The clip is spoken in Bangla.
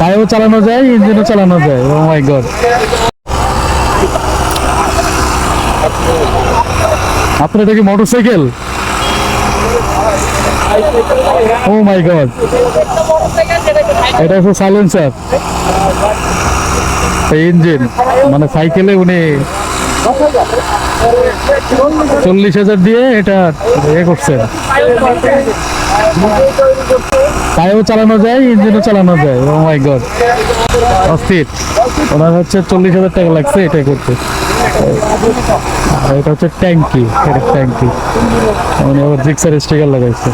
পায়েও চালানো যায়, ইঞ্জিনও চালানো যায়। ও মাই গড আপনার এটা কি মোটরসাইকেল? ও মাই গড এটা হচ্ছে সাইলেন্সার ইঞ্জিন মানে সাইকেলে উনি চল্লিশ হাজার দিয়ে এটা ইয়ে করছে। পায়েও চালানো যায়, ইঞ্জিনও চালানো যায়। ও মাই গড অস্থির। ওনার হচ্ছে চল্লিশ হাজার টাকা লাগছে, এটাই করতে। এটা হচ্ছে ট্যাঙ্কি এটা ট্যাঙ্কি উনি আবার জিক্সার স্টিকার লাগাইছে।